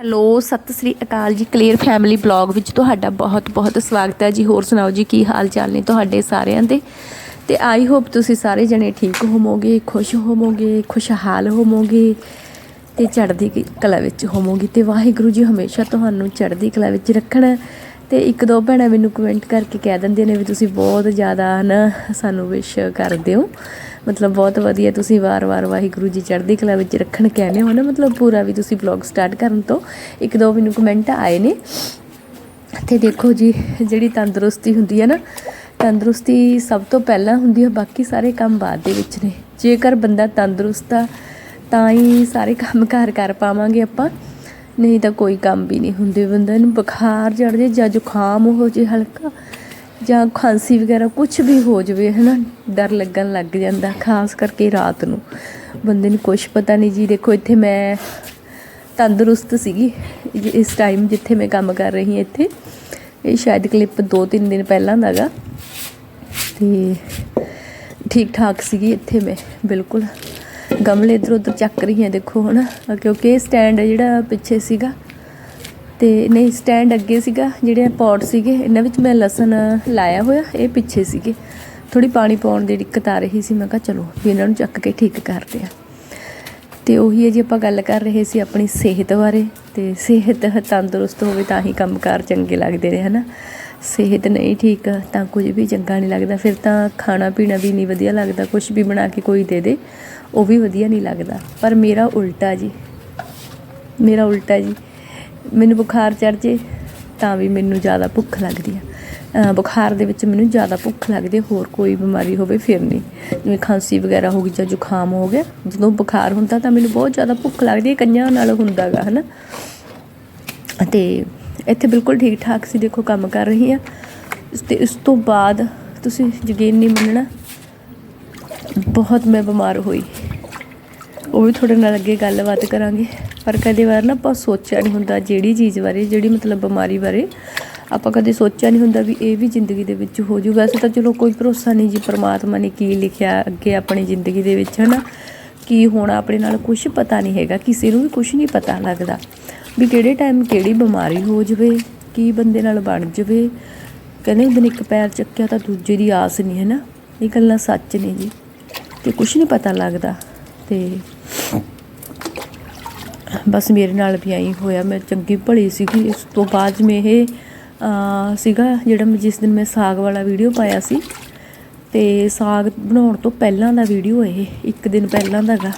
Hello, Sat Sri ਅਕਾਲ ਜੀ clear family blog ਵਿੱਚ ਤੁਹਾਡਾ ਬਹੁਤ ਬਹੁਤ ਸਵਾਗਤ ਹੈ ਜੀ। ਹੋਰ ਸੁਣਾਓ ਜੀ, ਕੀ ਹਾਲ ਚਾਲ ਨੇ ਤੁਹਾਡੇ ਸਾਰਿਆਂ ਦੇ? ਤੇ ਆਈ ਹੋਪ ਤੁਸੀਂ ਸਾਰੇ ਜਣੇ ਠੀਕ ਹੋਵੋਗੇ, ਖੁਸ਼ ਹੋਵੋਗੇ, ਖੁਸ਼ਹਾਲ ਹੋਵੋਗੇ ਤੇ ਚੜ੍ਹਦੀ ਕ- ਕਲਾ ਵਿੱਚ ਹੋਵੋਗੇ। ਤੇ ਵਾਹਿਗੁਰੂ ਜੀ ਹਮੇਸ਼ਾ ਤੁਹਾਨੂੰ ਚੜ੍ਹਦੀ ਕਲਾ ਵਿੱਚ ਰੱਖਣ। ਤੇ ਇੱਕ ਦੋ ਭੈਣਾਂ ਮੈਨੂੰ ਕਮੈਂਟ ਕਰਕੇ ਕਹਿ ਦਿੰਦੀਆਂ ਨੇ ਵੀ ਤੁਸੀਂ ਬਹੁਤ ਜ਼ਿਆਦਾ ਨਾ ਸਾਨੂੰ ਵਿਸ਼ ਕਰ ਦਿਓ ਮਤਲਬ ਬਹੁਤ ਵਧੀਆ ਤੁਸੀਂ ਵਾਰ-ਵਾਰ ਵਾਹਿਗੁਰੂ ਜੀ ਚੜ੍ਹਦੀ ਕਲਾ ਵਿੱਚ ਰੱਖਣ ਕਹਿੰਦੇ ਹੋ ਨਾ, ਮਤਲਬ ਪੂਰਾ ਵੀ ਤੁਸੀਂ ਵਲੌਗ ਸਟਾਰਟ ਕਰਨ ਤੋਂ ਇੱਕ ਦੋ ਮੈਨੂੰ ਕਮੈਂਟ ਆਏ ਨੇ। ਤੇ ਦੇਖੋ ਜੀ, ਜਿਹੜੀ ਤੰਦਰੁਸਤੀ ਹੁੰਦੀ ਹੈ ਨਾ, ਤੰਦਰੁਸਤੀ ਸਭ ਤੋਂ ਪਹਿਲਾਂ ਹੁੰਦੀ ਹੈ, ਬਾਕੀ ਸਾਰੇ ਕੰਮ ਬਾਅਦ ਦੇ ਵਿੱਚ ਨੇ। ਜੇਕਰ ਬੰਦਾ ਤੰਦਰੁਸਤ ਆ, ਤਾਂ ਹੀ ਸਾਰੇ ਕੰਮ ਕਾਰ ਕਰ ਪਾਵਾਂਗੇ ਆਪਾਂ। ਨਹੀਂ ਤਾਂ ਕੋਈ ਕੰਮ ਵੀ ਨਹੀਂ ਹੁੰਦੇ, ਬੰਦੇ ਨੂੰ ਬੁਖਾਰ ਚੜ ਜੇ ਜਾਂ ਜ਼ੁਕਾਮ ਹੋ ਜੇ ਹਲਕਾ ਜਾਂ ਖਾਂਸੀ ਵਗੈਰਾ ਕੁਝ ਵੀ ਹੋ ਜਾਵੇ ਹੈ ਨਾ ਡਰ ਲੱਗਣ ਲੱਗ ਜਾਂਦਾ, ਖਾਸ ਕਰਕੇ ਰਾਤ ਨੂੰ। ਬੰਦੇ ਨੂੰ ਕੁਝ ਪਤਾ ਨਹੀਂ ਜੀ, ਦੇਖੋ ਇੱਥੇ ਮੈਂ ਤੰਦਰੁਸਤ ਸੀਗੀ, ਇਸ ਟਾਈਮ ਜਿੱਥੇ ਮੈਂ ਕੰਮ ਕਰ ਰਹੀ ਹਾਂ ਇੱਥੇ। ਇਹ ਸ਼ਾਇਦ ਕਲਿੱਪ 2-3 ਦਿਨ ਪਹਿਲਾਂ ਦਾ ਗਾ। ਤੇ ਠੀਕ ਠਾਕ ਸੀਗੀ ਇੱਥੇ ਮੈਂ, ਬਿਲਕੁਲ। ਗਮਲੇ ਇਧਰ ਉਧਰ ਚੱਕ ਰਹੀ ਹਾਂ ਦੇਖੋ, ਹਨਾ। ਕਿਉਂਕਿ ਇਹ ਸਟੈਂਡ ਜਿਹੜਾ ਪਿੱਛੇ ਸੀਗਾ ਤੇ ਨਹੀਂ ਸਟੈਂਡ ਅੱਗੇ ਸੀਗਾ, ਜਿਹੜੇ ਪੌਟ ਸੀਗੇ, ਇਹਨਾਂ ਵਿੱਚ ਮੈਂ ਲਸਣ ਲਾਇਆ ਹੋਇਆ, ਇਹ ਪਿੱਛੇ ਸੀਗੇ। ਥੋੜੀ ਪਾਣੀ ਪਾਉਣ ਦੀ ਦਿੱਕਤ ਆ ਰਹੀ ਸੀ, ਮੈਂ ਕਿਹਾ ਚਲੋ, ਵੀ ਇਹਨਾਂ ਨੂੰ ਚੱਕ ਕੇ ਠੀਕ ਕਰਦੇ ਆ। ਤੇ ਉਹੀ ਹੈ ਜੀ, ਆਪਾਂ ਗੱਲ ਕਰ ਰਹੇ ਸੀ ਆਪਣੀ ਸਿਹਤ ਬਾਰੇ, ਤੇ ਸਿਹਤ ਤੰਦਰੁਸਤ ਹੋਵੇ ਤਾਂ ਹੀ ਕੰਮਕਾਰ ਚੰਗੇ ਲੱਗਦੇ ਨੇ, ਹਨਾ? ਸਿਹਤ ਨਹੀਂ ਠੀਕ ਤਾਂ ਕੁਝ ਵੀ ਚੰਗਾ ਨਹੀਂ ਲੱਗਦਾ, ਫਿਰ ਤਾਂ ਖਾਣਾ ਪੀਣਾ ਵੀ ਨਹੀਂ ਵਧੀਆ ਲੱਗਦਾ ਕੁਝ ਵੀ ਬਣਾ ਕੇ ਕੋਈ ਦੇ ਦੇ, ਉਹ ਵੀ ਵਧੀਆ ਨਹੀਂ ਲੱਗਦਾ। ਪਰ ਮੇਰਾ ਉਲਟਾ ਜੀ, ਮੇਰਾ ਉਲਟਾ ਜੀ ਮੈਨੂੰ ਬੁਖਾਰ ਚੜ ਜੇ ਤਾਂ ਵੀ ਮੈਨੂੰ ਜ਼ਿਆਦਾ ਭੁੱਖ ਲੱਗਦੀ ਆ। ਬੁਖਾਰ ਦੇ ਵਿੱਚ ਮੈਨੂੰ ਜ਼ਿਆਦਾ ਭੁੱਖ ਲੱਗਦੀ ਹੋਰ ਕੋਈ ਬਿਮਾਰੀ ਹੋਵੇ ਫਿਰ ਨਹੀਂ। ਜਿਵੇਂ ਖਾਂਸੀ ਵਗੈਰਾ ਹੋ ਗਈ ਜਾਂ ਜ਼ੁਕਾਮ ਹੋ ਗਿਆ, ਜਦੋਂ ਬੁਖਾਰ ਹੁੰਦਾ ਤਾਂ ਮੈਨੂੰ ਬਹੁਤ ਜ਼ਿਆਦਾ ਭੁੱਖ ਲੱਗਦੀ ਹੈ ਕਈਆਂ ਨਾਲ ਹੁੰਦਾਗਾ, ਹਨਾ? ਤੇ ਇੱਥੇ ਬਿਲਕੁਲ ਠੀਕ ਠਾਕ ਸੀ, ਦੇਖੋ ਕੰਮ ਕਰ ਰਹੀ ਆ। ਤੇ ਇਸ ਤੋਂ ਬਾਅਦ ਤੁਸੀਂ ਯਕੀਨ ਨਹੀਂ ਮੰਨਣਾ, ਬਹੁਤ ਮੈਂ ਬਿਮਾਰ ਹੋਈ। ਉਹ ਵੀ ਤੁਹਾਡੇ ਨਾਲ ਅੱਗੇ ਗੱਲਬਾਤ ਕਰਾਂਗੇ। ਪਰ ਕਦੇ ਵਾਰ ਨਾ ਆਪਾਂ ਸੋਚਿਆ ਨਹੀਂ ਹੁੰਦਾ ਜਿਹੜੀ ਚੀਜ਼ ਬਾਰੇ, ਜਿਹੜੀ ਮਤਲਬ ਬਿਮਾਰੀ ਬਾਰੇ। ਆਪਾਂ ਕਦੇ ਸੋਚਿਆ ਨਹੀਂ ਹੁੰਦਾ ਵੀ ਇਹ ਵੀ ਜ਼ਿੰਦਗੀ ਦੇ ਵਿੱਚ ਹੋ ਜੂ ਵੈਸੇ ਤਾਂ ਚਲੋ ਕੋਈ ਭਰੋਸਾ ਨਹੀਂ ਜੀ, ਪਰਮਾਤਮਾ ਨੇ ਕੀ ਲਿਖਿਆ ਅੱਗੇ ਆਪਣੀ ਜ਼ਿੰਦਗੀ ਦੇ ਵਿੱਚ, ਹਨਾ? ਕੀ ਹੋਣਾ ਆਪਣੇ ਨਾਲ ਕੁਝ ਪਤਾ ਨਹੀਂ ਹੈਗਾ। ਕਿਸੇ ਨੂੰ ਵੀ ਕੁਝ ਨਹੀਂ ਪਤਾ ਲੱਗਦਾ ਵੀ ਕਿਹੜੇ ਟਾਈਮ ਕਿਹੜੀ ਬਿਮਾਰੀ ਹੋ ਜਵੇ, ਕੀ ਬੰਦੇ ਨਾਲ ਬਣ ਜਵੇ। ਕਹਿੰਦੇ ਦਿਨ ਇੱਕ ਪੈਰ ਚੱਕਿਆ ਤਾਂ ਦੂਜੇ ਦੀ ਆਸ ਨਹੀਂ ਹੈ ਨਾ ਇਹ ਗੱਲਾਂ ਸੱਚ ਨੇ ਜੀ। ਤੇ ਕੁਝ ਨਹੀਂ ਪਤਾ ਲੱਗਦਾ। ਤੇ ਬਸ ਮੇਰੇ ਨਾਲ ਵੀ ਆਈ ਹੋਇਆ, ਮੈਂ ਚੰਗੀ ਭਲੀ ਸੀਗੀ। ਇਸ ਤੋਂ ਬਾਅਦ ਮੈਂ ਇਹ ਸੀਗਾ ਜਿਹੜਾ ਮੈਂ ਜਿਸ ਦਿਨ ਮੈਂ ਸਾਗ ਵਾਲਾ ਵੀਡੀਓ ਪਾਇਆ ਸੀ। ਤੇ ਸਾਗ ਬਣਾਉਣ ਤੋਂ ਪਹਿਲਾਂ ਦਾ ਵੀਡੀਓ ਇਹ, ਇੱਕ ਦਿਨ ਪਹਿਲਾਂ ਦਾਗਾ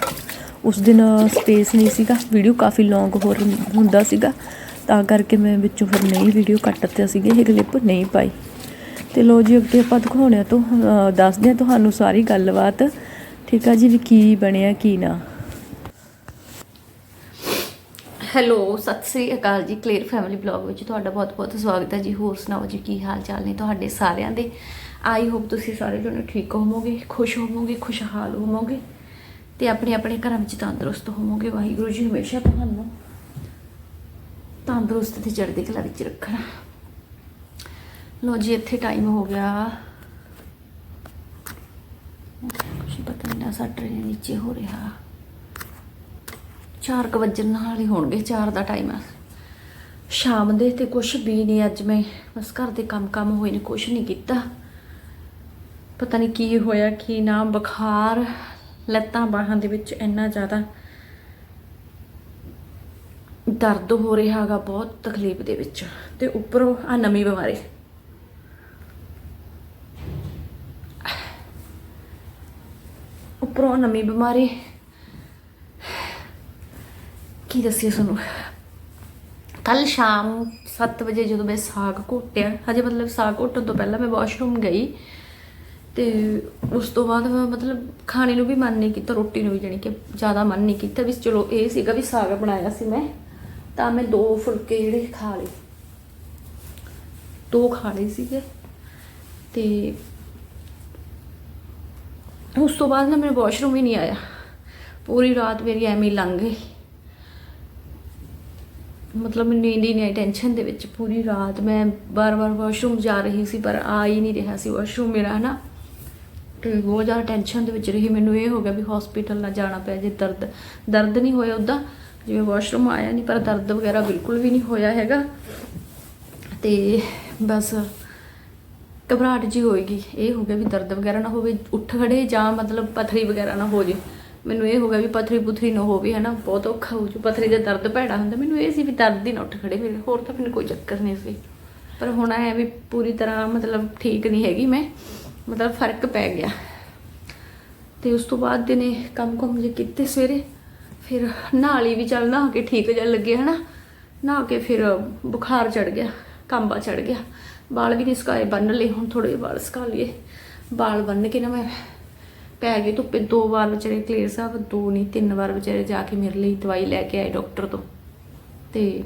ਉਸ ਦਿਨ ਸਪੇਸ ਨਹੀਂ ਸੀਗਾ ਵੀਡੀਓ ਕਾਫੀ ਲੌਂਗ ਹੋ ਹੁੰਦਾ ਸੀਗਾ। ਤਾਂ ਕਰਕੇ ਮੈਂ ਵਿੱਚੋਂ ਫਿਰ ਨਹੀਂ ਵੀਡੀਓ ਕੱਟ ਦਿੱਤਾ ਸੀਗਾ, ਇਹ ਕਲਿੱਪ ਨਹੀਂ ਪਾਈ। ਤੇ ਲੋ ਜੀ, ਅੱਗੇ ਆਪਾਂ ਦਿਖਾਉਣੇ ਤੋਂ ਦੱਸਦੇ ਹਾਂ ਤੁਹਾਨੂੰ ਸਾਰੀ ਗੱਲਬਾਤ। ਠੀਕ ਆ ਜੀ, ਵੀ ਕੀ ਬਣਿਆ, ਕੀ ਨਾ। ਹੈਲੋ, ਸਤਿ ਸ੍ਰੀ ਅਕਾਲ ਜੀ ਕਲੀਅਰ ਫੈਮਿਲੀ ਬਲੌਗ ਵਿੱਚ ਤੁਹਾਡਾ ਬਹੁਤ-ਬਹੁਤ ਸਵਾਗਤ ਹੈ ਜੀ। ਹੋਰ ਸੁਣਾਓ ਜੀ, ਕੀ ਹਾਲ ਚਾਲ ਨੇ ਤੁਹਾਡੇ ਸਾਰਿਆਂ ਦੇ? ਆਈ ਹੋਪ ਤੁਸੀਂ ਸਾਰੇ ਜਣੇ ਠੀਕ ਹੋਵੋਗੇ, ਖੁਸ਼ ਹੋਵੋਗੇ, ਖੁਸ਼ਹਾਲ ਹੋਵੋਗੇ ਤੇ ਆਪਣੇ ਆਪਣੇ ਘਰਾਂ ਵਿੱਚ ਤੰਦਰੁਸਤ ਹੋਵੋਗੇ। ਵਾਹਿਗੁਰੂ ਜੀ ਹਮੇਸ਼ਾ ਤੁਹਾਨੂੰ ਤੰਦਰੁਸਤ ਤੇ ਚੜ੍ਹਦੀ ਕਲਾ ਵਿੱਚ ਰੱਖਣਾ। ਲੋ ਜੀ, ਇੱਥੇ ਟਾਈਮ ਹੋ ਗਿਆ। ਕੁਛ ਪਤਾ ਨਹੀਂ ਨਾ, ਸਾਡਾ ਰਹੇ ਨੀਚੇ ਹੋ ਰਿਹਾ। 4 ਕੁ ਵਜਣ ਨਾਲ ਹੀ ਹੋਣਗੇ 4 ਦਾ ਟਾਈਮ ਆ ਸ਼ਾਮ ਦੇ ਤੇ ਕੁਛ ਵੀ ਨਹੀਂ, ਅੱਜ ਮੈਂ ਬਸ ਘਰ ਦੇ ਕੰਮ ਕੰਮ ਹੋਏ ਨੇ, ਕੁਛ ਨਹੀਂ ਕੀਤਾ। ਪਤਾ ਨਹੀਂ ਕੀ ਹੋਇਆ, ਕੀ ਨਾ, ਬੁਖਾਰ, ਲੱਤਾਂ ਬਾਹਾਂ ਦੇ ਵਿੱਚ ਇੰਨਾ ਜ਼ਿਆਦਾ ਦਰਦ ਹੋ ਰਿਹਾ ਹੈਗਾ, ਬਹੁਤ ਤਕਲੀਫ ਦੇ ਵਿੱਚ। ਤੇ ਉੱਪਰੋਂ ਆ ਨਵੀਂ ਬਿਮਾਰੀ। ਉੱਪਰੋਂ ਆਹ ਨਵੀਂ ਬਿਮਾਰੀ। ਕੀ ਦੱਸਿਆ ਤੁਹਾਨੂੰ? ਕੱਲ ਸ਼ਾਮ 7 ਵਜੇ ਜਦੋਂ ਮੈਂ ਸਾਗ ਘੋਟਿਆ, ਹਜੇ ਮਤਲਬ ਸਾਗ ਘੋਟਣ ਤੋਂ ਪਹਿਲਾਂ ਮੈਂ ਵਾਸ਼ਰੂਮ ਗਈ ਤੇ ਉਸ ਤੋਂ ਬਾਅਦ ਮਤਲਬ ਖਾਣੇ ਨੂੰ ਵੀ ਮਨ ਨਹੀਂ ਕੀਤਾ, ਰੋਟੀ ਨੂੰ ਵੀ ਜਾਣੀ ਕਿ ਜ਼ਿਆਦਾ ਮਨ ਨਹੀਂ ਕੀਤਾ ਵੀ ਚਲੋ ਇਹ ਸੀਗਾ ਵੀ ਸਾਗ ਬਣਾਇਆ ਸੀ ਮੈਂ, ਤਾਂ ਮੈਂ ਦੋ ਫੁਲਕੇ ਜਿਹੜੇ ਖਾ ਲਏ। ਦੋ ਖਾ ਲਏ ਸੀਗੇ ਤੇ ਉਸ ਤੋਂ ਬਾਅਦ ਨਾ ਮੇਰੇ ਵਾਸ਼ਰੂਮ ਹੀ ਨਹੀਂ ਆਇਆ। ਪੂਰੀ ਰਾਤ ਮੇਰੀ ਐਵੇਂ ਲੰਘ ਗਈ। ਮਤਲਬ ਮੈਨੂੰ ਨੀਂਦ ਹੀ ਨਹੀਂ ਆਈ ਟੈਨਸ਼ਨ ਦੇ ਵਿੱਚ ਪੂਰੀ ਰਾਤ ਮੈਂ ਬਾਰ-ਬਾਰ ਵਾਸ਼ਰੂਮ ਜਾ ਰਹੀ ਸੀ, ਪਰ ਆ ਹੀ ਨਹੀਂ ਰਿਹਾ ਸੀ ਵਾਸ਼ਰੂਮ ਮੇਰਾ, ਹਨਾ? ਤੇ ਬਹੁਤ ਜ਼ਿਆਦਾ ਟੈਨਸ਼ਨ ਦੇ ਵਿੱਚ ਰਹੀ। ਮੈਨੂੰ ਇਹ ਹੋ ਗਿਆ ਵੀ ਹਸਪੀਟਲ ਨਾ ਜਾਣਾ ਪੈ ਜੇ, ਦਰਦ ਦਰਦ ਨਹੀਂ ਹੋਇਆ ਉਦਾਂ ਜਿਵੇਂ ਵਾਸ਼ਰੂਮ ਆਇਆ ਨਹੀਂ, ਪਰ ਦਰਦ ਵਗੈਰਾ ਬਿਲਕੁਲ ਵੀ ਨਹੀਂ ਹੋਇਆ ਹੈਗਾ। ਤੇ ਬਸ ਘਬਰਾਹਟ ਜੀ ਹੋਏਗੀ। ਇਹ ਹੋ ਗਿਆ ਵੀ ਦਰਦ ਵਗੈਰਾ ਨਾ ਹੋਵੇ, ਉੱਠ ਖੜੇ ਜਾਂ ਮਤਲਬ ਪਥਰੀ ਵਗੈਰਾ ਨਾ ਹੋ ਜੇ। ਮੈਨੂੰ ਇਹ ਹੋ ਗਿਆ ਵੀ ਪਥਰੀ ਪੁਥਰੀ ਨਾ ਹੋਵੇ, ਹਨਾ, ਬਹੁਤ ਔਖਾ ਹੋ ਜੂ। ਪਥਰੀ ਦਾ ਦਰਦ ਭੈੜਾ ਹੁੰਦਾ, ਮੈਨੂੰ ਇਹ ਸੀ ਵੀ ਦਰਦ ਹੀ ਨਾ ਉੱਠ ਖੜੇ ਮੇਰੇ ਹੋਰ ਤਾਂ ਮੈਨੂੰ ਕੋਈ ਚੱਕਰ ਨਹੀਂ ਸੀ। ਪਰ ਹੁਣ ਐ ਵੀ ਪੂਰੀ ਤਰ੍ਹਾਂ ਮਤਲਬ ਠੀਕ ਨਹੀਂ ਹੈਗੀ ਮੈਂ, ਮਤਲਬ ਫ਼ਰਕ ਪੈ ਗਿਆ। ਤੇ ਉਸ ਤੋਂ ਬਾਅਦ ਦਿਨੇ ਕੰਮ ਕੰਮ ਜੇ ਕੀਤੇ ਸਵੇਰੇ, ਫਿਰ ਨਹਾਲੀ ਵੀ ਚੱਲ, ਨਹਾ ਕੇ ਠੀਕ ਜਿਹਾ ਲੱਗੇ, ਹਨਾ। ਨਹਾ ਕੇ ਫਿਰ ਬੁਖਾਰ ਚੜ ਗਿਆ, ਕੰਬਾ ਚੜ ਗਿਆ। ਵਾਲ ਵੀ ਨਹੀਂ ਸੁਕਾਏ, ਬੰਨ ਲਏ, ਹੁਣ ਥੋੜੇ ਵਾਲ ਸੁਕਾ ਲਈਏ। ਵਾਲ ਬੰਨ ਕੇ ਨਾ ਮੈਂ ਪੈ ਗਈ ਧੁੱਪੇ। ਦੋ ਵਾਰ ਵਿਚਾਰੇ ਕਲੀਅਰ ਸਾਹਿਬ ਦੋ ਨਹੀਂ, ਤਿੰਨ ਵਾਰ ਵਿਚਾਰੇ ਜਾ ਕੇ ਮੇਰੇ ਲਈ ਦਵਾਈ ਲੈ ਕੇ ਆਏ ਡਾਕਟਰ ਤੋਂ। ਤੇ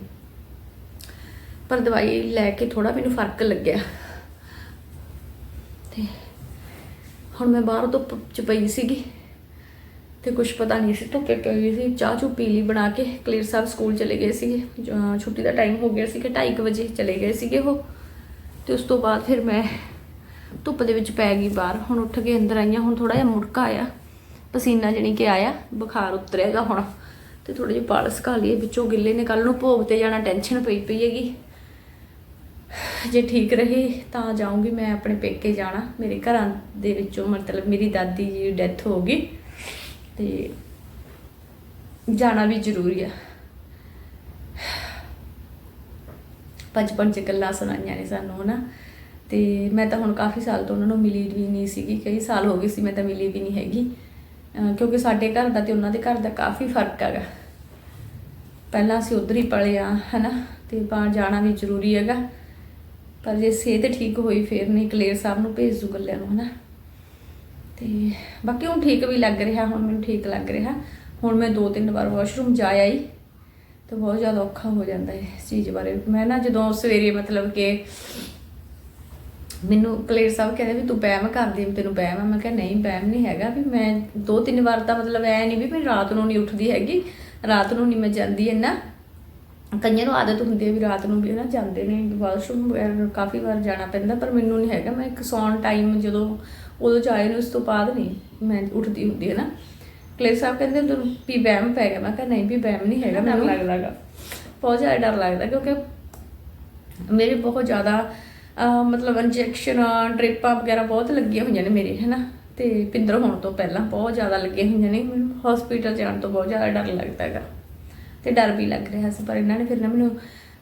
ਪਰ ਦਵਾਈ ਲੈ ਕੇ ਥੋੜਾ ਮੈਨੂੰ ਫ਼ਰਕ ਲੱਗਿਆ। ਤੇ ਹੁਣ ਮੈਂ ਬਾਹਰ ਧੁੱਪ ਚ ਪਈ ਸੀਗੀ ਤੇ ਕੁਝ ਪਤਾ ਨਹੀਂ ਸੀ ਧੁੱਪੇ ਪਈ ਸੀ। ਚਾਹ ਚੂ ਪੀ ਲਈ ਬਣਾ ਕੇ ਕਲੀਅਰ ਸਾਹਿਬ ਸਕੂਲ ਚਲੇ ਗਏ ਸੀਗੇ। ਛੁੱਟੀ ਦਾ ਟਾਈਮ ਹੋ ਗਿਆ ਸੀ ਕਿ 2:30 ਵਜੇ ਚਲੇ ਗਏ ਸੀਗੇ ਉਹ। ਤੇ ਉਸ ਤੋਂ ਬਾਅਦ ਫਿਰ ਮੈਂ ਧੁੱਪ ਦੇ ਵਿੱਚ ਪੈ ਗਈ ਬਾਹਰ, ਹੁਣ ਉੱਠ ਕੇ ਅੰਦਰ ਆਈਆਂ ਹੁਣ ਥੋੜਾ ਜਿਹਾ ਮੁੜਕਾ ਆਇਆ ਪਸੀਨਾ ਜਣੀ ਕਿ ਆਇਆ, ਬੁਖਾਰ ਉਤਰੇਗਾ ਹੁਣ। ਤੇ ਥੋੜੇ ਜਿਹੇ ਵਾਲ ਸੁਕਾ ਲਈਏ, ਵਿੱਚੋਂ ਗਿੱਲੇ ਨੇ ਕੱਲ ਨੂੰ ਭੋਗ ਤੇ ਜਾਣਾ ਟੈਨਸ਼ਨ ਪਈ ਪਈ ਹੈਗੀ। ਜੇ ਠੀਕ ਰਹੇ, ਤਾਂ ਜਾਊਂਗੀ ਮੈਂ ਆਪਣੇ ਪੇਕੇ ਜਾਣਾ। ਮੇਰੇ ਘਰਾਂ ਦੇ ਵਿੱਚੋਂ, ਮਤਲਬ ਮੇਰੀ ਦਾਦੀ ਜੀ ਦੀ ਡੈਥ ਹੋ ਗਈ। ਤੇ ਜਾਣਾ ਵੀ ਜ਼ਰੂਰੀ ਆ। ਬਚਪਨ ਚ ਗੱਲਾਂ ਸੁਣਾਈਆਂ ਨੇ ਸਾਨੂੰ, ਹਨਾ। ਤੇ ਮੈਂ ਤਾਂ ਹੁਣ ਕਾਫੀ ਸਾਲ ਤੋਂ ਉਹਨਾਂ ਨੂੰ ਮਿਲੀ ਵੀ ਨਹੀਂ ਸੀਗੀ, ਕਈ ਸਾਲ ਹੋ ਗਏ ਸੀ ਮੈਂ ਤਾਂ ਮਿਲੀ ਵੀ ਨਹੀਂ ਹੈਗੀ। ਕਿਉਂਕਿ ਸਾਡੇ ਘਰ ਦਾ ਤੇ ਉਹਨਾਂ ਦੇ ਘਰ ਦਾ ਕਾਫੀ ਫ਼ਰਕ ਹੈਗਾ। ਪਹਿਲਾਂ ਅਸੀਂ ਉਧਰ ਹੀ ਪਲੇ ਆ ਹਨਾ, ਤੇ ਬਾਹਰ ਜਾਣਾ ਵੀ ਜ਼ਰੂਰੀ ਹੈਗਾ। ਪਰ ਜੇ ਸਿਹਤ ਠੀਕ ਹੋਈ, ਫਿਰ ਨਹੀਂ ਕਲੇਰ ਸਾਹਿਬ ਨੂੰ ਭੇਜ ਦੂ ਗੱਲਿਆਂ ਨੂੰ, ਹਨਾ। ਤੇ ਬਾਕੀ ਹੁਣ ਠੀਕ ਵੀ ਲੱਗ ਰਿਹਾ, ਹੁਣ ਮੈਨੂੰ ਠੀਕ ਲੱਗ ਰਿਹਾ। ਹੁਣ ਮੈਂ ਦੋ ਤਿੰਨ ਵਾਰ ਵਾਸ਼ਰੂਮ ਜਾ ਆਈ, ਤਾਂ ਬਹੁਤ ਜ਼ਿਆਦਾ ਔਖਾ ਹੋ ਜਾਂਦਾ ਹੈ ਇਸ ਚੀਜ਼ ਬਾਰੇ। ਮੈਂ ਨਾ ਜਦੋਂ ਸਵੇਰੇ ਮਤਲਬ ਕਿ ਮੈਨੂੰ ਕਲੇਰ ਸਾਹਿਬ ਕਹਿੰਦੇ ਵੀ ਤੂੰ ਬੈਮ ਕਰਦੀ ਵੀ ਤੈਨੂੰ ਬੈਮ ਆ। ਮੈਂ ਕਿਹਾ ਨਹੀਂ ਬੈਮ ਨਹੀਂ ਹੈਗਾ ਵੀ ਮੈਂ ਦੋ ਤਿੰਨ ਵਾਰ ਤਾਂ ਮਤਲਬ ਐ ਨਹੀਂ ਵੀ ਮੈਂ ਰਾਤ ਨੂੰ ਨਹੀਂ ਉੱਠਦੀ ਹੈਗੀ ਰਾਤ ਨੂੰ ਨਹੀਂ ਮੈਂ ਜਾਂਦੀ ਇੰਨਾ। ਕਈਆਂ ਨੂੰ ਆਦਤ ਹੁੰਦੀ ਹੈ ਵੀ ਰਾਤ ਨੂੰ ਵੀ ਨਾ ਜਾਂਦੇ ਨੇ ਵਾਸ਼ਰੂਮ ਕਾਫੀ ਵਾਰ ਜਾਣਾ ਪੈਂਦਾ ਪਰ ਮੈਨੂੰ ਨਹੀਂ ਹੈਗਾ। ਮੈਂ ਇੱਕ ਸੌਣ ਟਾਈਮ ਜਦੋਂ ਉਦੋਂ ਜਾਏ ਨੂੰ ਉਸ ਤੋਂ ਬਾਅਦ ਨਹੀਂ ਮੈਂ ਉੱਠਦੀ ਹੁੰਦੀ ਹੈ ਨਾ। ਕਲੇਰ ਸਾਹਿਬ ਕਹਿੰਦੇ ਤੈਨੂੰ ਵੀ ਬੈਮ ਪੈ ਗਿਆ। ਮੈਂ ਕਿਹਾ ਨਹੀਂ ਵੀ ਬੈਮ ਨਹੀਂ ਹੈਗਾ ਮੈਨੂੰ। ਲੱਗਦਾਗਾ ਬਹੁਤ ਜ਼ਿਆਦਾ ਡਰ ਲੱਗਦਾ ਕਿਉਂਕਿ ਮੇਰੇ ਬਹੁਤ ਜ਼ਿਆਦਾ ਮਤਲਬ ਇੰਜੈਕਸ਼ਨਾਂ ਡ੍ਰਿਪਾਂ ਵਗੈਰਾ ਬਹੁਤ ਲੱਗੀਆਂ ਹੋਈਆਂ ਨੇ ਮੇਰੇ, ਹੈਨਾ? ਤੇ ਪਿੰਦਰ ਹੋਣ ਤੋਂ ਪਹਿਲਾਂ ਬਹੁਤ ਜ਼ਿਆਦਾ ਲੱਗੀਆਂ ਹੋਈਆਂ ਨੇ। ਮੈਨੂੰ ਹਸਪੀਟਲ ਜਾਣ ਤੋਂ ਬਹੁਤ ਜ਼ਿਆਦਾ ਡਰ ਲੱਗਦਾ ਹੈਗਾ। ਤੇ ਡਰ ਵੀ ਲੱਗ ਰਿਹਾ ਸੀ, ਪਰ ਇਹਨਾਂ ਨੇ ਫਿਰ ਨਾ ਮੈਨੂੰ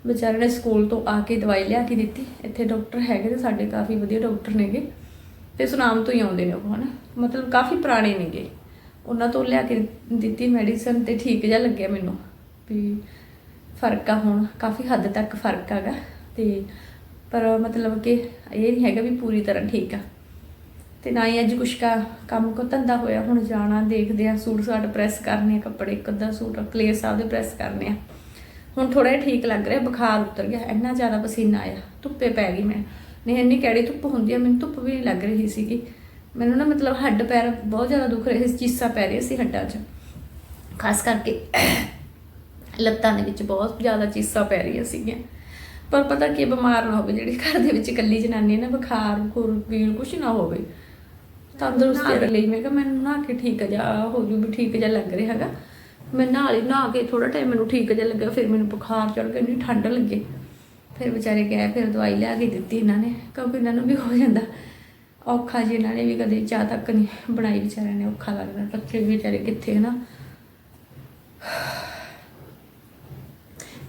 ਵਿਚਾਰੇ ਨੇ ਸਕੂਲ ਤੋਂ ਆ ਕੇ ਦਵਾਈ ਲਿਆ ਕੇ ਦਿੱਤੀ। ਇੱਥੇ ਡਾਕਟਰ ਹੈਗੇ ਤੇ ਸਾਡੇ ਕਾਫੀ ਵਧੀਆ ਡਾਕਟਰ ਨੇਗੇ। ਤੇ ਸੁਨਾਮ ਤੋਂ ਹੀ ਆਉਂਦੇ ਨੇ ਉਹ, ਹਨਾ? ਮਤਲਬ ਕਾਫੀ ਪੁਰਾਣੇ ਨੇਗੇ। ਉਹਨਾਂ ਤੋਂ ਲਿਆ ਕੇ ਦਿੱਤੀ ਮੈਡੀਸਨ ਤੇ ਠੀਕ ਜਿਹਾ ਲੱਗਿਆ ਮੈਨੂੰ ਵੀ ਫ਼ਰਕ ਆ ਹੁਣ। ਕਾਫੀ ਹੱਦ ਤੱਕ ਫ਼ਰਕ ਹੈਗਾ। ਤੇ ਪਰ ਮਤਲਬ ਕਿ ਇਹ ਨਹੀਂ ਹੈਗਾ ਵੀ ਪੂਰੀ ਤਰ੍ਹਾਂ ਠੀਕ ਆ। ਤੇ ਨਾ ਹੀ ਅੱਜ ਕੁਛ ਕਾ ਕੰਮ ਕੋ ਧੰਦਾ ਹੋਇਆ, ਹੁਣ ਜਾਣਾ, ਦੇਖਦੇ ਆ, ਸੂਟ ਸਾਟ ਪ੍ਰੈਸ ਕਰਨੇ ਆ, ਕੱਪੜੇ ਇੱਕ ਅੱਧਾ ਸੂਟ ਕਲੇਰ ਸਾਹਿਬ ਦੇ ਪ੍ਰੈਸ ਕਰਨੇ ਆ। ਹੁਣ ਥੋੜਾ ਜਿਹਾ ਠੀਕ ਲੱਗ ਰਿਹਾ, ਬੁਖਾਰ ਉਤਰ ਗਿਆ, ਇੰਨਾ ਜ਼ਿਆਦਾ ਪਸੀਨਾ ਆਇਆ, ਧੁੱਪੇ ਪੈ ਗਈ ਮੈਂ। ਨਹੀਂ, ਇੰਨੀ ਕਿਹੜੀ ਧੁੱਪ ਹੁੰਦੀ ਆ, ਮੈਨੂੰ ਧੁੱਪ ਵੀ ਨਹੀਂ ਲੱਗ ਰਹੀ ਸੀਗੀ। ਮੈਨੂੰ ਨਾ ਮਤਲਬ ਹੱਡ ਪੈਰ ਬਹੁਤ ਜ਼ਿਆਦਾ ਦੁਖ ਰਹੇ ਸੀ, ਚੀਸਾਂ ਪੈ ਰਹੀਆਂ ਸੀ ਹੱਡਾਂ 'ਚ। ਖਾਸ ਕਰਕੇ ਲੱਤਾਂ ਦੇ ਵਿੱਚ ਬਹੁਤ ਜ਼ਿਆਦਾ ਚੀਸਾਂ ਪੈ ਰਹੀਆਂ ਸੀਗੀਆਂ। ਪਰ ਪਤਾ ਕੀ ਬਿਮਾਰ ਨਾ ਹੋਵੇ ਜਿਹੜੀ ਘਰ ਦੇ ਵਿੱਚ ਇਕੱਲੀ ਜਨਾਨੀ ਹੈ ਨਾ ਬੁਖਾਰ ਖੁਰ ਪੀੜ ਕੁਛ ਨਾ ਹੋਵੇ। ਤੰਦਰੁਸਤੀ ਦੇ ਲਈ ਮੈਂ ਕਿਹਾ ਮੈਨੂੰ ਨਹਾ ਕੇ ਠੀਕ ਜਾ ਹੋ ਜੂ ਵੀ ਠੀਕ ਜਾ ਲੱਗ ਰਿਹਾ ਹੈਗਾ। ਮੈਂ ਨਹਾ ਲਈ ਨਹਾ ਕੇ ਥੋੜਾ ਟਾਈਮ ਮੈਨੂੰ ਠੀਕ ਜਾ ਲੱਗਾ ਫਿਰ ਮੈਨੂੰ ਬੁਖਾਰ ਚੜ ਗਿਆ ਇੰਨੀ ਠੰਡ ਲੱਗੇ। ਫਿਰ ਵਿਚਾਰੇ ਗਏ ਫਿਰ ਦਵਾਈ ਲਿਆ ਕੇ ਦਿੱਤੀ ਇਹਨਾਂ ਨੇ ਕਿਉਂਕਿ ਇਹਨਾਂ ਨੂੰ ਵੀ ਹੋ ਜਾਂਦਾ। ਔਖਾ ਜੀ ਇਹਨਾਂ ਨੇ ਵੀ ਕਦੇ ਚਾਹ ਤੱਕ ਨਹੀਂ ਬਣਾਈ ਵਿਚਾਰਿਆਂ ਨੇ ਔਖਾ ਲੱਗਦਾ। ਬੱਚੇ ਵੀ ਵਿਚਾਰੇ ਕਿੱਥੇ ਨਾ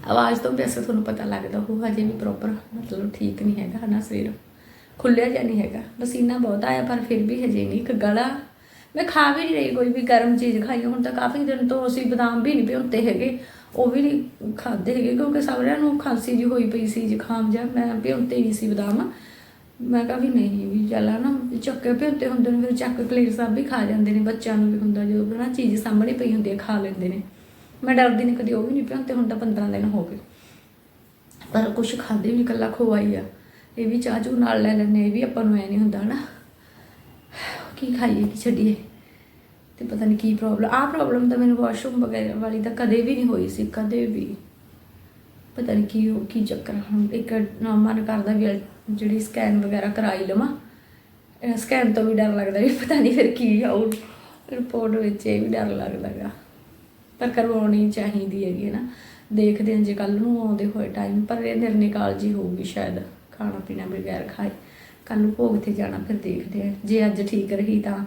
ਆਵਾਜ਼ ਤੋਂ ਵੈਸੇ ਤੁਹਾਨੂੰ ਪਤਾ ਲੱਗਦਾ ਉਹ ਹਜੇ ਵੀ ਪ੍ਰੋਪਰ ਮਤਲਬ ਠੀਕ ਨਹੀਂ ਹੈਗਾ ਨਾ ਸਰੀਰ। ਖੁੱਲਿਆ ਜਾਂ ਨਹੀਂ ਹੈਗਾ ਪਸੀਨਾ ਬਹੁਤ ਆਇਆ, ਪਰ ਫਿਰ ਵੀ ਹਜੇ ਨਹੀਂ, ਇੱਕ ਗਲਾ। ਮੈਂ ਖਾ ਵੀ ਨਹੀਂ ਰਹੀ ਕੋਈ ਵੀ ਗਰਮ ਚੀਜ਼ ਖਾਈ, ਹੁਣ ਤਾਂ ਕਾਫੀ ਦਿਨ ਤੋਂ ਅਸੀਂ ਬਦਾਮ ਵੀ ਨਹੀਂ ਭਿਉਂਤੇ ਹੈਗੇ, ਉਹ ਵੀ ਨਹੀਂ ਖਾਦੇ ਹੈਗੇ, ਕਿਉਂਕਿ ਸਾਰਿਆਂ ਨੂੰ ਖਾਂਸੀ ਜੀ ਹੋਈ ਪਈ ਸੀ, ਜ਼ੁਕਾਮ ਜਾਂ ਮੈਂ ਭਿਉਂਤੇ ਨਹੀਂ ਸੀ ਬਦਾਮ। ਮੈਂ ਕਿਹਾ ਵੀ ਨਹੀਂ, ਵੀ ਚੱਲਾ ਨਾ ਚੱਕੇ ਚੱਕ ਭਿਉਂਤੇ ਹੁੰਦੇ ਨੇ, ਫਿਰ ਚੱਕ ਕਲੇਰ ਸਾਹਿਬ ਵੀ ਖਾ ਜਾਂਦੇ ਨੇ, ਬੱਚਿਆਂ ਨੂੰ ਵੀ ਹੁੰਦਾ ਜਦੋਂ ਨਾ ਚੀਜ਼ ਸਾਹਮਣੇ ਪਈ ਹੁੰਦੀ ਹੈ, ਖਾ ਲੈਂਦੇ ਨੇ। ਮੈਂ ਡਰਦੀ ਨਹੀਂ ਕਦੀ ਉਹ ਵੀ ਨਹੀਂ ਭਿਉਂਤੇ ਹੁਣ ਤਾਂ 15 ਦਿਨ ਹੋ ਗਏ। ਪਰ ਕੁਛ ਖਾਦੇ ਵੀ ਨਹੀਂ ਕੱਲਾ ਖਵਾਈ ਆ। ਇਹ ਵੀ ਚਾਹ ਚੂ ਨਾਲ ਲੈ ਲੈਣੇ ਇਹ ਵੀ ਆਪਾਂ ਨੂੰ ਐ ਨਹੀਂ ਹੁੰਦਾ ਨਾ ਕੀ ਖਾਈਏ, ਕੀ ਛੱਡੀਏ? ਤੇ ਪਤਾ ਨਹੀਂ ਕੀ ਪ੍ਰੋਬਲਮ ਆ ਪ੍ਰੋਬਲਮ ਤਾਂ ਮੈਨੂੰ ਵਾਸ਼ਰੂਮ ਵਗੈਰਾ ਵਾਲੀ ਤਾਂ ਕਦੇ ਵੀ ਨਹੀਂ ਹੋਈ ਸੀ, ਕਦੇ ਵੀ। ਪਤਾ ਨਹੀਂ ਕੀ ਹੋ- ਕੀ ਚੱਕਰ ਹੁਣ ਇੱਕ ਮਨ ਕਰਦਾ ਵੀ ਜਿਹੜੀ ਸਕੈਨ ਵਗੈਰਾ ਕਰਾਈ ਲਵਾਂ। ਸਕੈਨ ਤੋਂ ਵੀ ਡਰ ਲੱਗਦਾ ਵੀ ਪਤਾ ਨਹੀਂ ਫਿਰ ਕੀ ਆਉ ਰਿਪੋਰਟ ਵਿੱਚ ਇਹ ਵੀ ਡਰ ਲੱਗਦਾਗਾ ਪਰ ਕਰਵਾਉਣੀ ਚਾਹੀਦੀ ਹੈਗੀ ਹੈ ਨਾ। ਦੇਖਦੇ ਹਾਂ ਜੇ ਕੱਲ ਨੂੰ ਆਉਂਦੇ ਹੋਏ ਟਾਈਮ ਪਰ ਇਹ ਨਿਰਣੇ ਕਾਲਜੀ ਹੋਊਗੀ ਸ਼ਾਇਦ, ਖਾਣਾ ਪੀਣਾ ਬਗੈਰ ਖਾਏ। ਕੱਲ ਨੂੰ ਭੋਗ ਤੇ ਜਾਣਾ ਫਿਰ ਦੇਖਦੇ ਹਾਂ। ਜੇ ਅੱਜ ਠੀਕ ਰਹੀ ਤਾਂ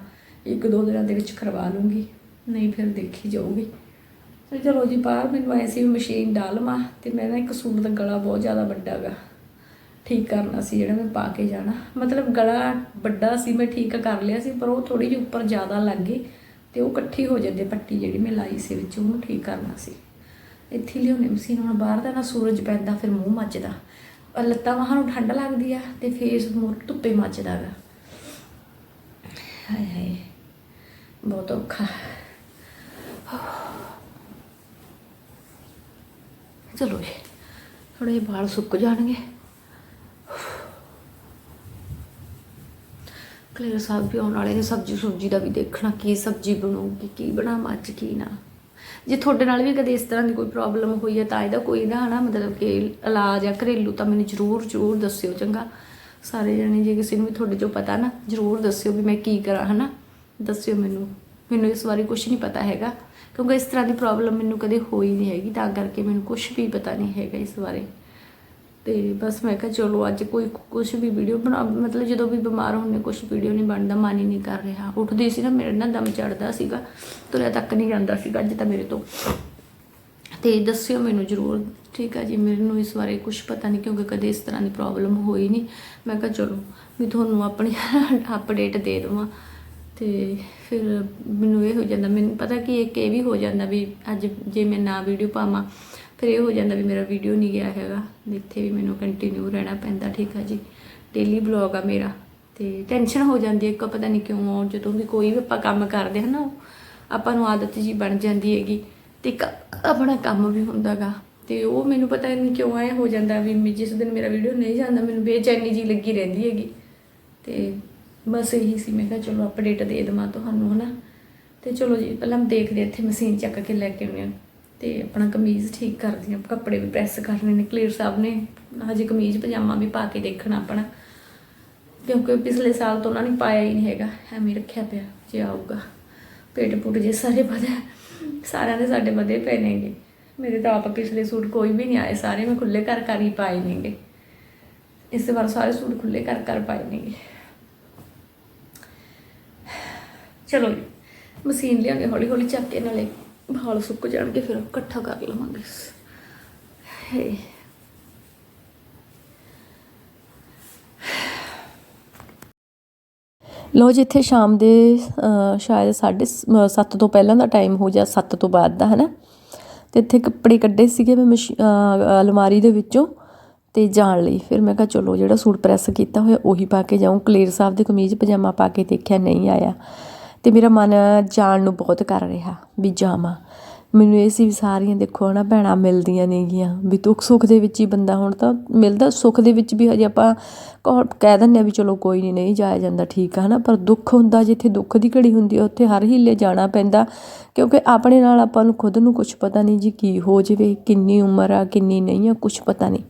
ਇੱਕ ਦੋ ਦਿਨਾਂ ਦੇ ਵਿੱਚ ਕਰਵਾ ਲੂੰਗੀ, ਨਹੀਂ ਫਿਰ ਦੇਖੀ ਜਾਊਗੀ। ਤੇ ਚਲੋ ਜੀ, ਬਾਹਰ ਮੈਨੂੰ ਐਸੀ ਮਸ਼ੀਨ ਡਾਲਮਾ ਤੇ ਮੈਂ ਨਾ ਇੱਕ ਸੂਟ ਦਾ ਗਲਾ ਬਹੁਤ ਜ਼ਿਆਦਾ ਵੱਡਾ ਗਾ। ਠੀਕ ਕਰਨਾ ਸੀ ਜਿਹੜਾ ਮੈਂ ਪਾ ਕੇ ਜਾਣਾ। ਮਤਲਬ ਗਲਾ ਵੱਡਾ ਸੀ, ਮੈਂ ਠੀਕ ਕਰ ਲਿਆ ਸੀ, ਪਰ ਉਹ ਥੋੜੀ ਜਿਹੀ ਉੱਪਰ ਜ਼ਿਆਦਾ ਲੱਗ ਗਈ। ਤੇ ਉਹ ਇਕੱਠੀ ਹੋ ਜਾਂਦੀ, ਪੱਟੀ ਜਿਹੜੀ ਮੈਂ ਲਾਈ ਸੀ ਵਿੱਚ, ਉਹਨੂੰ ਠੀਕ ਕਰਨਾ ਸੀ। ਇੱਥੇ ਲਿਆਉਣੇ ਮਸ਼ੀਨ ਹੁਣ ਬਾਹਰ ਦਾ ਨਾ ਸੂਰਜ ਪੈਂਦਾ, ਫਿਰ ਮੂੰਹ ਮੱਚਦਾ। ਆਹ ਲੱਤਾਂ ਬਾਹਾਂ ਨੂੰ ਠੰਡ ਲੱਗਦੀ ਆ, ਤੇ ਫੇਸ ਮੂੰਹ ਧੁੱਪੇ ਮੱਚਦਾ ਗਾ। ਹਾਏ ਹਾਏ, ਬਹੁਤ ਔਖਾ। ਚਲੋ ਜੀ ਥੋੜੇ ਵਾਲ ਸੁੱਕ ਜਾਣਗੇ। ਕਲੇਰ ਸਾਹਿਬ ਵੀ ਆਉਣ ਵਾਲੇ ਨੇ, ਸਬਜ਼ੀ ਸੁਬਜੀ ਦਾ ਵੀ ਦੇਖਣਾ, ਕੀ ਸਬਜ਼ੀ ਬਣੂਗੀ, ਕੀ ਬਣਾਵਾਂ ਅੱਜ, ਕੀ ਨਾ। ਜੇ ਤੁਹਾਡੇ ਨਾਲ ਵੀ ਕਦੇ ਇਸ ਤਰ੍ਹਾਂ ਦੀ ਕੋਈ ਪ੍ਰੋਬਲਮ ਹੋਈ ਹੈ, ਤਾਂ ਇਹਦਾ ਕੋਈ ਨਾ, ਹਨਾ, ਮਤਲਬ ਕਿ ਇਲਾਜ ਆ ਘਰੇਲੂ ਤਾਂ ਮੈਨੂੰ ਜ਼ਰੂਰ ਜ਼ਰੂਰ ਦੱਸਿਓ ਚੰਗਾ। ਸਾਰੇ ਜਣੇ ਜੇ ਕਿਸੇ ਨੂੰ ਵੀ ਤੁਹਾਡੇ ਚੋਂ ਪਤਾ ਨਾ, ਜ਼ਰੂਰ ਦੱਸਿਓ ਵੀ ਮੈਂ ਕੀ ਕਰਾਂ, ਹਨਾ। ਦੱਸਿਓ ਮੈਨੂੰ। ਮੈਨੂੰ ਇਸ ਬਾਰੇ ਕੁਝ ਨਹੀਂ ਪਤਾ ਹੈਗਾ, ਕਿਉਂਕਿ ਇਸ ਤਰ੍ਹਾਂ ਦੀ ਪ੍ਰੋਬਲਮ ਮੈਨੂੰ ਕਦੇ ਹੋਈ ਨਹੀਂ ਹੈਗੀ, ਤਾਂ ਕਰਕੇ ਮੈਨੂੰ ਕੁਝ ਵੀ ਪਤਾ ਨਹੀਂ ਹੈਗਾ ਇਸ ਬਾਰੇ। ਤੇ ਬਸ ਮੈਂ ਕਿਹਾ ਚਲੋ ਅੱਜ ਕੋਈ ਕੁਝ ਵੀ ਵੀਡੀਓ ਬਣਾ, ਮਤਲਬ ਜਦੋਂ ਵੀ ਬਿਮਾਰ ਹੁੰਨੇ ਕੁਝ ਵੀਡੀਓ ਨਹੀਂ ਬਣਦਾ, ਮਨ ਹੀ ਨਹੀਂ ਕਰ ਰਿਹਾ। ਉੱਠਦੀ ਸੀ ਨਾ, ਮੇਰੇ ਨਾਲ ਦਮ ਚੜਦਾ ਸੀਗਾ, ਤੁਰਿਆ ਤੱਕ ਨਹੀਂ ਜਾਂਦਾ ਸੀਗਾ, ਅੱਜ ਤਾਂ ਮੇਰੇ ਤੋਂ। ਤੇ ਦੱਸਿਓ ਮੈਨੂੰ ਜ਼ਰੂਰ, ਠੀਕ ਆ ਜੀ ਮੈਨੂੰ ਇਸ ਬਾਰੇ ਕੁਝ ਪਤਾ ਨਹੀਂ, ਕਿਉਂਕਿ ਕਦੇ ਇਸ ਤਰ੍ਹਾਂ ਦੀ ਪ੍ਰੋਬਲਮ ਹੋਈ ਨਹੀਂ। ਮੈਂ ਕਿਹਾ ਚਲੋ ਵੀ ਤੁਹਾਨੂੰ ਆਪਣੀ ਅਪਡੇਟ ਦੇ ਦੇਵਾਂ। ਤੇ ਫਿਰ ਮੈਨੂੰ ਇਹ ਹੋ ਜਾਂਦਾ, ਮੈਨੂੰ ਪਤਾ ਕਿ, ਇੱਕ ਇਹ ਵੀ ਹੋ ਜਾਂਦਾ ਵੀ ਅੱਜ ਜੇ ਮੈਂ ਨਾ ਵੀਡੀਓ ਪਾਵਾਂ ਫਿਰ ਇਹ ਹੋ ਜਾਂਦਾ ਵੀ ਮੇਰਾ ਵੀਡੀਓ ਨਹੀਂ ਗਿਆ ਹੈਗਾ ਇੱਥੇ ਵੀ ਮੈਨੂੰ ਕੰਟੀਨਿਊ ਰਹਿਣਾ ਪੈਂਦਾ, ਠੀਕ ਆ ਜੀ। ਡੇਲੀ ਬਲੌਗ ਆ ਮੇਰਾ, ਤੇ ਟੈਨਸ਼ਨ ਹੋ ਜਾਂਦੀ ਹੈ ਇੱਕ ਪਤਾ ਨਹੀਂ ਕਿਉਂ ਜਦੋਂ ਵੀ ਕੋਈ ਵੀ ਆਪਾਂ ਕੰਮ ਕਰਦੇ ਹਾਂ ਨਾ ਉਹ ਆਪਾਂ ਨੂੰ ਆਦਤ ਜੀ ਬਣ ਜਾਂਦੀ ਹੈਗੀ, ਤੇ ਇੱਕ ਆਪਣਾ ਕੰਮ ਵੀ ਹੁੰਦਾਗਾ। ਤੇ ਉਹ ਮੈਨੂੰ ਪਤਾ ਨਹੀਂ ਕਿਉਂ ਐ ਹੋ ਜਾਂਦਾ ਵੀ ਮੈਂ ਜਿਸ ਦਿਨ ਮੇਰਾ ਵੀਡੀਓ ਨਹੀਂ ਜਾਂਦਾ, ਮੈਨੂੰ ਬੇਚੈਨੀ ਜੀ ਲੱਗੀ ਰਹਿੰਦੀ ਹੈਗੀ। ਤੇ ਬਸ ਇਹੀ ਸੀ, ਮੈਂ ਕਿਹਾ ਚਲੋ ਅਪਡੇਟ ਦੇ ਦੇਵਾਂ ਤੁਹਾਨੂੰ ਹਨਾ। ਤੇ ਚਲੋ ਜੀ, ਪਹਿਲਾਂ ਦੇਖਦੇ ਇੱਥੇ ਮਸ਼ੀਨ ਚੱਕ ਕੇ ਲੈ ਕੇ ਆਉਂਦੇ ਹਾਂ। ਤੇ ਆਪਣਾ ਕਮੀਜ਼ ਠੀਕ ਕਰਦੀ ਹਾਂ ਕੱਪੜੇ ਵੀ ਪ੍ਰੈਸ ਕਰਨੇ ਨੇ, ਕਲੀਅਰ ਸਾਹਿਬ ਨੇ ਹਜੇ ਕਮੀਜ਼ ਪਜਾਮਾ ਵੀ ਪਾ ਕੇ ਦੇਖਣਾ ਆਪਣਾ। ਕਿਉਂਕਿ ਪਿਛਲੇ ਸਾਲ ਤੋਂ ਉਹਨਾਂ ਨੇ ਪਾਇਆ ਹੀ ਨਹੀਂ ਹੈਗਾ, ਐਵੇਂ ਰੱਖਿਆ ਪਿਆ, ਜੇ ਆਊਗਾ। ਪੇਟ ਪੁੱਟ ਜੇ ਸਾਰੇ ਵਧਿਆ ਸਾਰਿਆਂ ਦੇ ਸਾਡੇ ਵਧੇ ਪਏ ਨੇਗੇ ਮੇਰੇ ਤਾਂ ਆਪ ਪਿਛਲੇ ਸੂਟ ਕੋਈ ਵੀ ਨਹੀਂ ਆਏ, ਸਾਰੇ ਮੈਂ ਖੁੱਲੇ ਕਰ ਕਰ ਹੀ ਪਾਏ ਨੇਗੇ ਇਸ ਵਾਰ ਸਾਰੇ ਸੂਟ ਖੁੱਲੇ ਕਰ ਕਰ ਪਾਏ ਨੇਗੇ ਚਲੋ ਜੀ, ਮਸ਼ੀਨ ਲਿਆਂਗੇ ਹੌਲੀ ਹੌਲੀ ਚੱਕ ਕੇ ਨਾਲੇ ਵਾਲ ਸੁੱਕ ਜਾਣਗੇ ਫਿਰ ਇਕੱਠਾ ਕਰ ਲਵਾਂਗੇ। ਹੇ ਲੋ ਜੀ ਇੱਥੇ ਸ਼ਾਮ ਦੇ ਅਹ, ਸ਼ਾਇਦ 7:30 ਤੋਂ ਪਹਿਲਾਂ ਦਾ ਟਾਈਮ ਹੋ ਜਾ 7 ਤੋਂ ਬਾਅਦ ਦਾ ਹਨਾ? ਤੇ ਇੱਥੇ ਕੱਪੜੇ ਕੱਢੇ ਸੀਗੇ ਮੈਂ ਮਸ਼ੀ- ਅਲਮਾਰੀ ਦੇ ਵਿੱਚੋਂ ਤੇ ਜਾਣ ਲਈ। ਫਿਰ ਮੈਂ ਕਿਹਾ ਚਲੋ ਜਿਹੜਾ ਸੂਟ ਪ੍ਰੈਸ ਕੀਤਾ ਹੋਇਆ ਉਹੀ ਪਾ ਕੇ ਜਾਊਂ। ਕਲੀਅਰ ਸਾਹਿਬ ਦੇ ਕਮੀਜ਼ ਪਜਾਮਾ ਪਾ ਕੇ ਦੇਖਿਆ ਨਹੀਂ ਆਇਆ। ਤੇ ਮੇਰਾ ਮਨ ਜਾਣ ਨੂੰ ਬਹੁਤ ਕਰ ਰਿਹਾ ਵੀ ਜਾਵਾਂ। ਮੈਨੂੰ ਇਹ ਸੀ ਵੀ ਸਾਰੀਆਂ ਦੇਖੋ ਹਨਾ ਭੈਣਾਂ ਮਿਲਦੀਆਂ ਨੇਗੀਆਂ ਵੀ ਦੁੱਖ ਸੁੱਖ ਦੇ ਵਿੱਚ ਹੀ ਬੰਦਾ ਹੁਣ ਤਾਂ ਮਿਲਦਾ, ਸੁੱਖ ਦੇ ਵਿੱਚ ਵੀ ਹਜੇ ਆਪਾਂ ਕਹੋ- ਕਹਿ ਦਿੰਦੇ ਆ ਵੀ ਚਲੋ ਕੋਈ ਨਹੀਂ ਨਹੀਂ ਜਾਇਆ ਜਾਂਦਾ, ਠੀਕ ਆ ਹਨਾ। ਪਰ ਦੁੱਖ ਹੁੰਦਾ, ਜਿੱਥੇ ਦੁੱਖ ਦੀ ਘੜੀ ਹੁੰਦੀ ਆ, ਉੱਥੇ ਹਰ ਹੀਲੇ ਜਾਣਾ ਪੈਂਦਾ। ਕਿਉਂਕਿ ਆਪਣੇ ਨਾਲ ਆਪਾਂ ਨੂੰ ਖੁਦ ਨੂੰ ਕੁਝ ਪਤਾ ਨਹੀਂ ਜੀ ਕੀ ਹੋ ਜਾਵੇ, ਕਿੰਨੀ ਉਮਰ ਆ, ਕਿੰਨੀ ਨਹੀਂ ਆ ਕੁਝ ਪਤਾ ਨਹੀਂ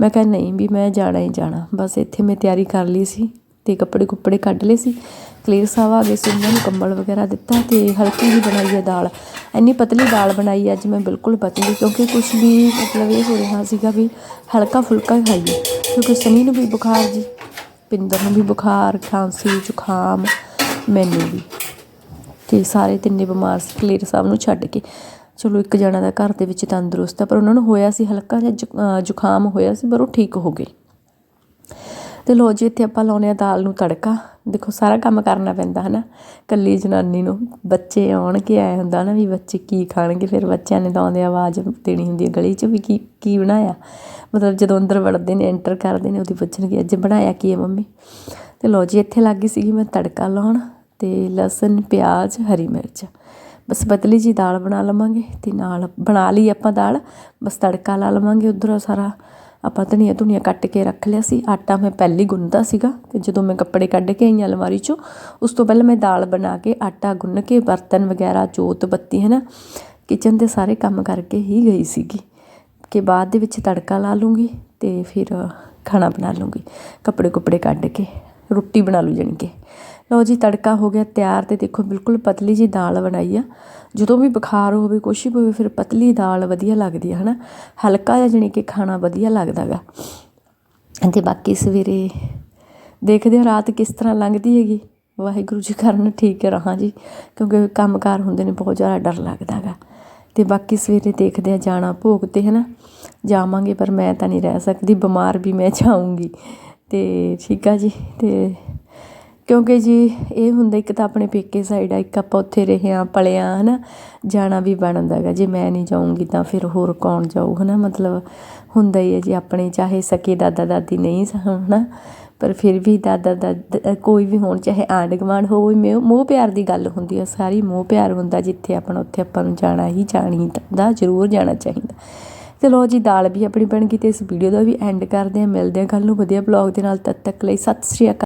ਮੈਂ ਕਿਹਾ ਨਹੀਂ ਵੀ ਮੈਂ ਜਾਣਾ ਹੀ ਜਾਣਾ, ਬਸ ਇੱਥੇ ਮੈਂ ਤਿਆਰੀ ਕਰ ਲਈ ਸੀ। ਤੇ ਕੱਪੜੇ ਕੁੱਪੜੇ ਕੱਢ ਲਏ ਸੀ। ਕਲੇਰ ਸਾਹਿਬ ਆ ਗਏ ਸੀ, ਉਹਨਾਂ ਨੂੰ ਕੰਬਲ ਵਗੈਰਾ ਦਿੱਤਾ ਤੇ ਹਲਕੀ ਜਿਹੀ ਬਣਾਈ ਹੈ ਦਾਲ। ਇੰਨੀ ਪਤਲੀ ਦਾਲ ਬਣਾਈ ਅੱਜ ਮੈਂ ਬਿਲਕੁਲ ਪਤਲੀ, ਕਿਉਂਕਿ ਕੁਝ ਵੀ ਮਤਲਬ ਇਹ ਹੋ ਰਿਹਾ ਸੀਗਾ ਵੀ ਹਲਕਾ ਫੁਲਕਾ ਹੀ ਖਾਈਏ। ਕਿਉਂਕਿ ਸਨੀ ਨੂੰ ਵੀ ਬੁਖਾਰ ਜੀ, ਪਿੰਦਰ ਨੂੰ ਵੀ ਬੁਖਾਰ, ਖਾਂਸੀ, ਜ਼ੁਕਾਮ, ਮੈਨੂੰ ਵੀ। ਤੇ ਸਾਰੇ ਤਿੰਨੇ ਬਿਮਾਰ ਸੀ ਕਲੇਰ ਸਾਹਿਬ ਨੂੰ ਛੱਡ ਕੇ। ਚਲੋ ਇੱਕ ਜਣਾ ਦਾ ਘਰ ਦੇ ਵਿੱਚ ਤੰਦਰੁਸਤ ਆ, ਪਰ ਉਹਨਾਂ ਨੂੰ ਹੋਇਆ ਸੀ ਹਲਕਾ ਜਿਹਾ ਜ਼ੁ- ਜ਼ੁਕਾਮ ਹੋਇਆ ਸੀ, ਪਰ ਉਹ ਠੀਕ ਹੋ ਗਏ। ਤੇ ਲੋ ਜੀ, ਇੱਥੇ ਆਪਾਂ ਲਾਉਨੇ ਆ ਦਾਲ ਨੂੰ ਤੜਕਾ। ਦੇਖੋ, ਸਾਰਾ ਕੰਮ ਕਰਨਾ ਪੈਂਦਾ, ਹਨਾ? ਕੱਲੀ ਜਨਾਨੀ ਨੂੰ ਬੱਚੇ ਆਉਣ ਕੇ ਆਏ ਹੁੰਦਾ ਨਾ ਵੀ ਬੱਚੇ ਕੀ ਖਾਣਗੇ, ਫਿਰ ਬੱਚਿਆਂ ਨੇ ਤਾਂ ਆਉਂਦੇ ਆਵਾਜ਼ ਦੇਣੀ ਹੁੰਦੀ ਹੈ ਗਲੀ 'ਚ ਵੀ ਕੀ ਕੀ ਬਣਾਇਆ? ਮਤਲਬ ਜਦੋਂ ਅੰਦਰ ਵੜਦੇ ਨੇ ਐਂਟਰ ਕਰਦੇ ਨੇ, ਉਹਦੀ ਪੁੱਛਣਗੇ, ਅੱਜ ਬਣਾਇਆ ਕੀ ਹੈ ਮੰਮੀ? ਤੇ ਲੋ ਜੀ, ਇੱਥੇ ਲੱਗੀ ਸੀਗੀ ਮੈਂ ਤੜਕਾ ਲਾਉਣ ਤੇ ਲਸਣ, ਪਿਆਜ਼, ਹਰੀ ਮਿਰਚ। ਬਸ ਪਤਲੀ ਜੀ ਦਾਲ ਬਣਾ ਲਵਾਂਗੇ ਤੇ ਨਾਲ ਬਣਾ ਲਈ ਆਪਾਂ ਦਾਲ। ਬਸ ਤੜਕਾ ਲਾ ਲਵਾਂਗੇ ਉਧਰ ਸਾਰਾ। ਆਪਾਂ ਧਨੀਆ ਧੁਨੀਆ ਕੱਟ ਕੇ ਰੱਖ ਲਿਆ ਸੀ। ਆਟਾ ਮੈਂ ਪਹਿਲੇ ਗੁੰਨਦਾ ਸੀਗਾ ਤੇ ਜਦੋਂ ਮੈਂ ਕੱਪੜੇ ਕੱਢ ਕੇ ਆਈ ਅਲਮਾਰੀ ਚੋਂ, ਉਸ ਤੋਂ ਪਹਿਲਾਂ ਮੈਂ ਦਾਲ ਬਣਾ ਕੇ, ਆਟਾ ਗੁੰਨ ਕੇ, ਬਰਤਨ ਵਗੈਰਾ, ਜੋਤ ਬੱਤੀ ਹੈ ਨਾ ਕਿਚਨ ਦੇ ਸਾਰੇ ਕੰਮ ਕਰਕੇ ਹੀ ਗਈ ਸੀਗੀ। ਕਿ ਬਾਅਦ ਦੇ ਵਿੱਚ ਤੜਕਾ ਲਾ ਲੂੰਗੀ ਤੇ ਫਿਰ ਖਾਣਾ ਬਣਾ ਲੂੰਗੀ, ਕੱਪੜੇ ਕੁੱਪੜੇ ਕੱਢ ਕੇ, ਰੋਟੀ ਬਣਾ ਲੂ ਜਾਣੀ ਕਿ। ਲਓ ਜੀ, ਤੜਕਾ ਹੋ ਗਿਆ ਤਿਆਰ ਤੇ ਦੇਖੋ ਬਿਲਕੁਲ ਪਤਲੀ ਜੀ ਦਾਲ ਬਣਾਈ ਆ। ਜਦੋਂ ਵੀ ਬੁਖਾਰ ਹੋਵੇ ਕੁਛ ਵੀ ਹੋਵੇ, ਫਿਰ ਪਤਲੀ ਦਾਲ ਵਧੀਆ ਲੱਗਦੀ ਆ, ਹਨਾ? ਹਲਕਾ ਜਿਹਾ ਜਾਣੀ ਕਿ ਖਾਣਾ ਵਧੀਆ ਲੱਗਦਾਗਾ ਤੇ ਬਾਕੀ ਸਵੇਰੇ ਦੇਖਦੇ ਹਾਂ ਰਾਤ ਕਿਸ ਤਰ੍ਹਾਂ ਲੰਘਦੀ ਹੈਗੀ। ਵਾਹਿਗੁਰੂ ਜੀ ਕਰਨ, ਠੀਕ ਰਹਾਂ ਜੀ। ਕਿਉਂਕਿ ਕੰਮਕਾਰ ਹੁੰਦੇ ਨੇ, ਬਹੁਤ ਜ਼ਿਆਦਾ ਡਰ ਲੱਗਦਾ ਗਾ। ਤੇ ਬਾਕੀ ਸਵੇਰੇ ਦੇਖਦੇ ਆ ਜਾਣਾ ਭੋਗ ਤੇ, ਹਨਾ? ਜਾਵਾਂਗੇ, ਪਰ ਮੈਂ ਤਾਂ ਨਹੀਂ ਰਹਿ ਸਕਦੀ, ਬਿਮਾਰ ਵੀ ਮੈਂ ਜਾਊਂਗੀ। ਤੇ ਠੀਕ ਆ ਜੀ, ਤੇ ਕਿਉਂਕਿ ਜੀ ਇਹ ਹੁੰਦਾ ਇੱਕ ਤਾਂ ਆਪਣੇ ਪੇਕੇ ਸਾਈਡ ਆ, ਇੱਕ ਆਪਾਂ ਉੱਥੇ ਰਹੇ ਹਾਂ, ਪਲੇ ਹਾਂ ਨਾ ਜਾਣਾ ਵੀ ਬਣਦਾ ਗਾ ਜੇ ਮੈਂ ਨਹੀਂ ਜਾਊਂਗੀ ਤਾਂ ਫਿਰ ਹੋਰ ਕੌਣ ਜਾਊ ਹੈ ਨਾ ਮਤਲਬ ਹੁੰਦਾ ਹੀ ਹੈ ਜੀ, ਆਪਣੇ ਚਾਹੇ ਸਕੇ ਦਾਦਾ ਦਾਦੀ ਨਹੀਂ ਸ- ਹਨਾ? ਪਰ ਫਿਰ ਵੀ ਦਾਦਾ ਦਾਦਾ ਕੋਈ ਵੀ ਹੋਣ, ਚਾਹੇ ਆਂਢ ਗੁਆਂਢ ਹੋਵੇ ਮੋਹ ਮੋਹ ਪਿਆਰ ਦੀ ਗੱਲ ਹੁੰਦੀ ਹੈ ਸਾਰੀ ਮੋਹ ਪਿਆਰ ਹੁੰਦਾ ਜਿੱਥੇ ਆਪਣਾ, ਉੱਥੇ ਆਪਾਂ ਨੂੰ ਜਾਣਾ ਹੀ ਜਾਣੀ ਦਾ ਜ਼ਰੂਰ ਜਾਣਾ ਚਾਹੀਦਾ। ਚਲੋ ਜੀ, ਦਾਲ ਵੀ ਆਪਣੀ ਬਣ ਗਈ ਤੇ ਇਸ ਵੀਡੀਓ ਦਾ ਵੀ ਐਂਡ ਕਰਦੇ ਹਾਂ। ਮਿਲਦੇ ਹਾਂ ਕੱਲ ਨੂੰ ਵਧੀਆ ਬਲੌਗ ਦੇ ਨਾਲ। ਤਦ ਤੱਕ ਲਈ ਸਤਿ ਸ਼੍ਰੀ ਅਕਾਲ।